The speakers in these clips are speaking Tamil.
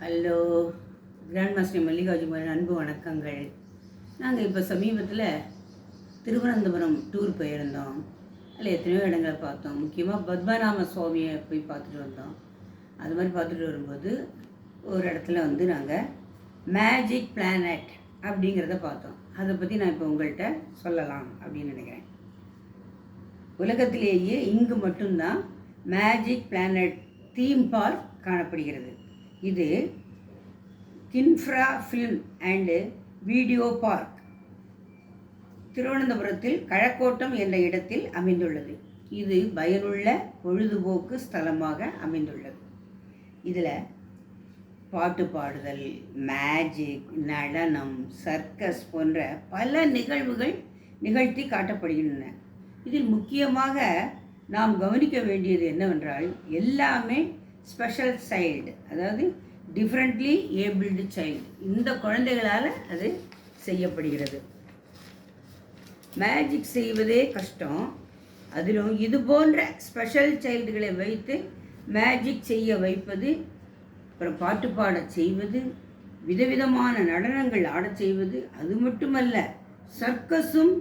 ஹலோ. கிராண்ட் மாஸ்டர் மல்லிகார்ஜுமரன் அன்பு வணக்கங்கள். நாங்கள் இப்போ சமீபத்தில் திருவனந்தபுரம் டூர் போயிருந்தோம். அதில் எத்தனையோ இடங்களை பார்த்தோம். முக்கியமாக பத்மநாம சுவாமியை போய் பார்த்துட்டு வந்தோம். அது மாதிரி பார்த்துட்டு வரும்போது ஒரு இடத்துல வந்து நாங்கள் மேஜிக் பிளானட் அப்படிங்கிறத பார்த்தோம். அதை பற்றி நான் இப்போ உங்கள்கிட்ட சொல்லலாம் அப்படின்னு நினைக்கிறேன். உலகத்திலேயே இங்கு மட்டும்தான் மேஜிக் பிளானட் தீம் பார்க் காணப்படுகிறது. இது Kinfra film and video park திருவனந்தபுரத்தில் கழக்கோட்டம் என்ற இடத்தில் அமைந்துள்ளது. இது பயனுள்ள பொழுதுபோக்கு ஸ்தலமாக அமைந்துள்ளது. இதில் பாட்டு பாடுதல் மேஜிக் நடனம் சர்க்கஸ் போன்ற பல நிகழ்வுகள் நிகழ்த்தி காட்டப்படுகின்றன. இதில் முக்கியமாக நாம் கவனிக்க வேண்டியது என்னவென்றால் எல்லாமே ஸ்பெஷல் சைல்டு அதாவது டிஃப்ரெண்ட்லி ஏபிள்டு சைல்டு இந்த குழந்தைகளால் அது செய்யப்படுகிறது. மேஜிக் செய்வதே கஷ்டம். அதிலும் இது போன்ற ஸ்பெஷல் சைல்டுகளை வைத்து மேஜிக் செய்ய வைப்பது அப்புறம் பாட்டு பாட செய்வது விதவிதமான நடனங்கள் ஆடச் செய்வது அது மட்டுமல்ல சர்க்கஸும்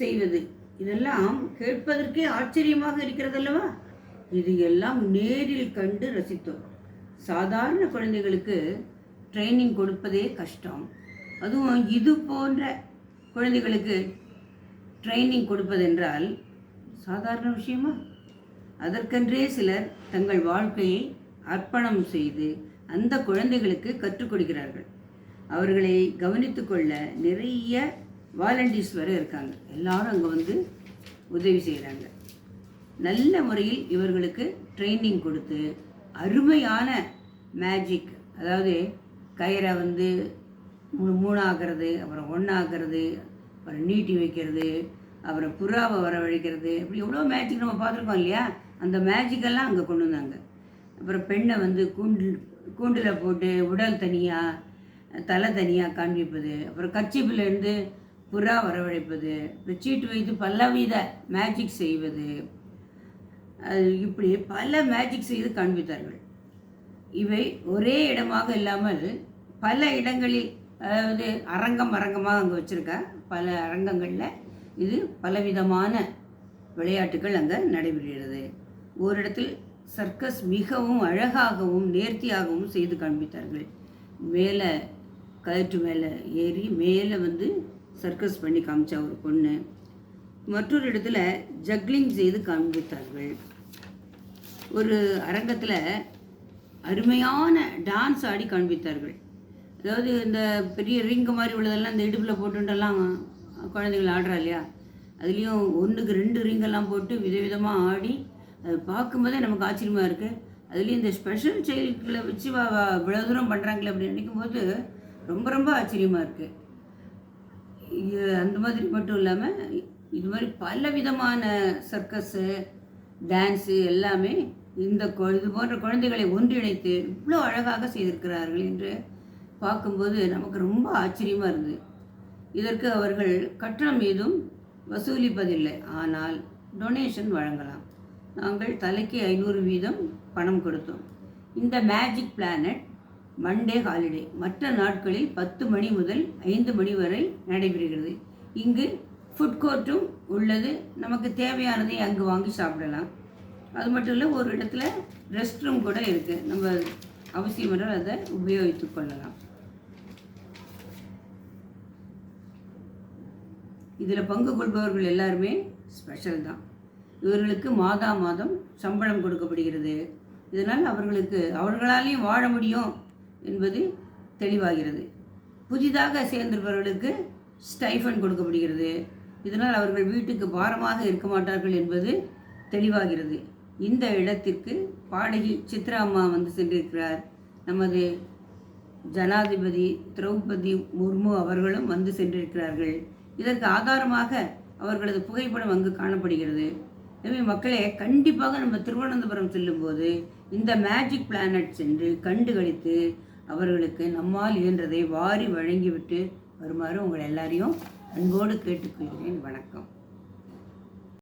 செய்வது. இதெல்லாம் கேட்பதற்கே ஆச்சரியமாக இருக்கிறதல்லவா? இது எல்லாம் நேரில் கண்டு ரசித்தோம். சாதாரண குழந்தைகளுக்கு ட்ரைனிங் கொடுப்பதே கஷ்டம். அதுவும் இது போன்ற குழந்தைகளுக்கு ட்ரைனிங் கொடுப்பதென்றால் சாதாரண விஷயமா? அதற்கென்றே சிலர் தங்கள் வாழ்க்கையை அர்ப்பணம் செய்து அந்த குழந்தைகளுக்கு கற்றுக் கொடுக்கிறார்கள். அவர்களை கவனித்து கொள்ள நிறைய வாலண்டியர்ஸ் வரை இருக்காங்க. எல்லாரும் அங்கே வந்து உதவி செய்கிறாங்க நல்ல முறையில் இவர்களுக்கு ட்ரைனிங் கொடுத்து அருமையான மேஜிக் அதாவது கயிறை வந்து மூணு மூணாகிறது அப்புறம் ஒன்றாகிறது அப்புறம் நீட்டி வைக்கிறது அப்புறம் புறாவை வரவழைக்கிறது. இப்படி எவ்வளோ மேஜிக் நம்ம பார்த்துருக்கோம் இல்லையா? அந்த மேஜிக்கெல்லாம் அங்கே கொண்டு வந்தாங்க. அப்புறம் பெண்ணை வந்து கூண்டில் கூண்டில் போட்டு உடல் தனியாக தலை தனியாக காண்பிப்பது அப்புறம் கச்சிப்பிலேருந்து புறா வரவழைப்பது அப்புறம் சீட்டு வைத்து பலவித மேஜிக் செய்வது இப்படி பல மேஜிக் செய்து காண்பித்தார்கள். இவை ஒரே இடமாக இல்லாமல் பல இடங்களில் அதாவது அரங்கம் அரங்கமாக அங்கே வச்சுருக்க பல அரங்கங்களில் இது பலவிதமான விளையாட்டுகள் அங்கே நடைபெறுகிறது. ஒரு இடத்தில் சர்க்கஸ் மிகவும் அழகாகவும் நேர்த்தியாகவும் செய்து காண்பித்தார்கள். மேலே கயிற்று மேலே ஏறி மேலே வந்து சர்க்கஸ் பண்ணி காமிச்சா ஒரு பொண்ணு மற்றொரு இடத்துல ஜக்லிங் செய்து காண்பித்தார்கள். ஒரு அரங்கத்தில் அருமையான டான்ஸ் ஆடி காண்பித்தார்கள். அதாவது இந்த பெரிய ரிங்கு மாதிரி உள்ளதெல்லாம் இந்த இடுப்பில் போட்டுட்டெல்லாம் குழந்தைகள் ஆடுறா இல்லையா? அதுலேயும் ஒன்றுக்கு ரெண்டு ரிங்கெல்லாம் போட்டு விதவிதமாக ஆடி அது பார்க்கும்போதே நமக்கு ஆச்சரியமாக இருக்குது அதுலேயும் இந்த ஸ்பெஷல் செயல்களை வச்சு வா இவ்வளோ தூரம் பண்ணுறாங்களே அப்படின்னு நினைக்கும் போது ரொம்ப ரொம்ப ஆச்சரியமாக இருக்குது அந்த மாதிரி மட்டும் இல்லாமல் இது மாதிரி பல விதமான சர்க்கஸு டான்ஸு எல்லாமே இந்த இது போன்ற குழந்தைகளை ஒன்றிணைத்து இவ்வளோ அழகாக செய்திருக்கிறார்கள் என்று பார்க்கும்போது நமக்கு ரொம்ப ஆச்சரியமாக இருந்தது. இதற்கு அவர்கள் கட்டணம் ஏதும் வசூலிப்பதில்லை. ஆனால் டொனேஷன் வழங்கலாம். நாங்கள் தலைக்கு ஐநூறு வீதம் பணம் கொடுத்தோம். இந்த மேஜிக் பிளானட் மண்டே ஹாலிடே மற்ற நாட்களில் பத்து மணி முதல் ஐந்து மணி வரை நடைபெறுகிறது. இங்கு ஃபுட் கோர்ட்டும் உள்ளது. நமக்கு தேவையானதை அங்கு வாங்கி சாப்பிடலாம். அது மட்டும் இல்லை ஒரு இடத்துல ரெஸ்ட் ரூம் கூட இருக்குது நம்ம அவசியம் என்றால் அதை உபயோகித்துக் கொள்ளலாம். இதில் பங்கு கொள்பவர்கள் எல்லாருமே ஸ்பெஷல் தான். இவர்களுக்கு மாதா மாதம் சம்பளம் கொடுக்கப்படுகிறது. இதனால் அவர்களுக்கு அவர்களாலேயும் வாழ முடியும் என்பது தெளிவாகிறது. புதிதாக சேர்ந்திருப்பவர்களுக்கு ஸ்டைஃபன் கொடுக்கப்படுகிறது. இதனால் அவர்கள் வீட்டுக்கு பாரமாக இருக்க மாட்டார்கள் என்பது தெளிவாகிறது. இந்த இடத்திற்கு பாடகி சித்ரா அம்மா வந்து சென்றிருக்கிறார். நமது ஜனாதிபதி திரௌபதி முர்மு அவர்களும் வந்து சென்றிருக்கிறார்கள். இதற்கு ஆதாரமாக அவர்களது புகைப்படம் அங்கு காணப்படுகிறது. எனவே மக்களே கண்டிப்பாக நம்ம திருவனந்தபுரம் செல்லும்போது இந்த மேஜிக் பிளானட் சென்று கண்டுகளித்து அவர்களுக்கு நம்மால் இயன்றதை வாரி வழங்கிவிட்டு வருமாறு உங்கள் எல்லாரையும் அன்போடு கேட்டுக்கொள்கிறேன். வணக்கம்.